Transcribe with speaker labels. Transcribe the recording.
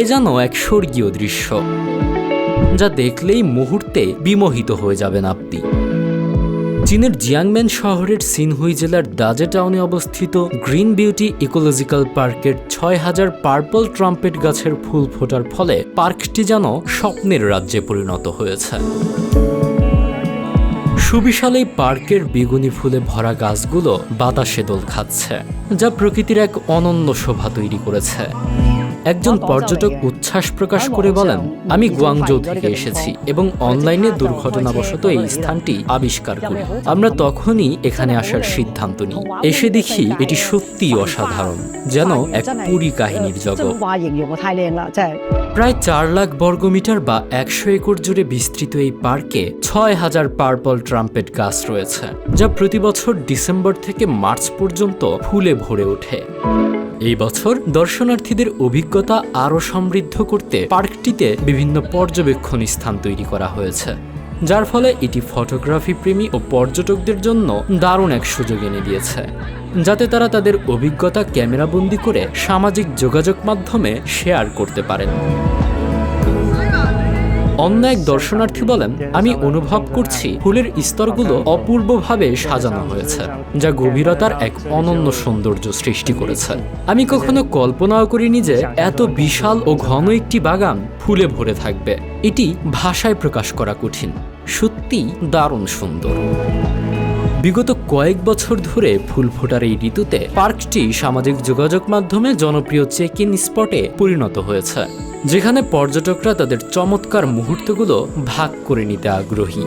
Speaker 1: এ যেন এক স্বর্গীয় দৃশ্য, যা দেখলেই মুহূর্তে বিমোহিত হয়ে যাবেন আপনি। চীনের জিয়াংম্যান শহরের সিনহুই জেলার দাজে টাউনে অবস্থিত গ্রিন বিউটি ইকোলজিক্যাল পার্কের ছয় হাজার পার্পল ট্রাম্পেট গাছের ফুল ফোটার ফলে পার্কটি যেন স্বপ্নের রাজ্যে পরিণত হয়েছে। সুবিশাল এই পার্কের বেগুনি ফুলে ভরা গাছগুলো বাতাসে দোল খাচ্ছে, যা প্রকৃতির এক অনন্য শোভা তৈরি করেছে। একজন পর্যটক উচ্ছ্বাস প্রকাশ করে বলেন আমি গুয়াংজৌ থেকে এসেছি এবং অনলাইনে দুর্ঘটনাবশত এই স্থানটি আবিষ্কার করি। আমরা তখনই এখানে আসার সিদ্ধান্ত নিই। এসে দেখি এটি সত্যিই অসাধারণ যেন এক পুরী কাহিনীর জগৎ। প্রায় চার লাখ বর্গমিটার বা একশো একর জুড়ে বিস্তৃত এই পার্কে ছয় হাজার পার্পল ট্রাম্পেট গাছ রয়েছে যা প্রতি বছর ডিসেম্বর থেকে মার্চ পর্যন্ত ফুলে ভরে ওঠে। এই বছর দর্শনার্থীদের অভিজ্ঞতা আরও সমৃদ্ধ করতে পার্কটিতে বিভিন্ন পর্যবেক্ষণ স্থান তৈরি করা হয়েছে, যার ফলে এটি ফটোগ্রাফি প্রেমী ও পর্যটকদের জন্য দারুণ এক সুযোগ এনে দিয়েছে, যাতে তারা তাদের অভিজ্ঞতা ক্যামেরাবন্দি করে সামাজিক যোগাযোগ মাধ্যমে শেয়ার করতে পারেন। অন্য এক দর্শনার্থী বলেন, আমি অনুভব করছি ফুলের স্তরগুলো অপূর্বভাবে সাজানো হয়েছে, যা গভীরতার এক অনন্য সৌন্দর্য সৃষ্টি করেছে। আমি কখনো কল্পনাও করিনি যে এত বিশাল ও ঘন একটি বাগান ফুলে ভরে থাকবে। এটি ভাষায় প্রকাশ করা কঠিন। সত্যি দারুণ সুন্দর। বিগত কয়েক বছর ধরে ফুল ফোটার এই ঋতুতে পার্কটি সামাজিক যোগাযোগ মাধ্যমে জনপ্রিয় চেক ইন স্পটে পরিণত হয়েছে। যেখানে পর্যটকরা তাদের চমৎকার মুহূর্তগুলো ভাগ করে নিতে আগ্রহী।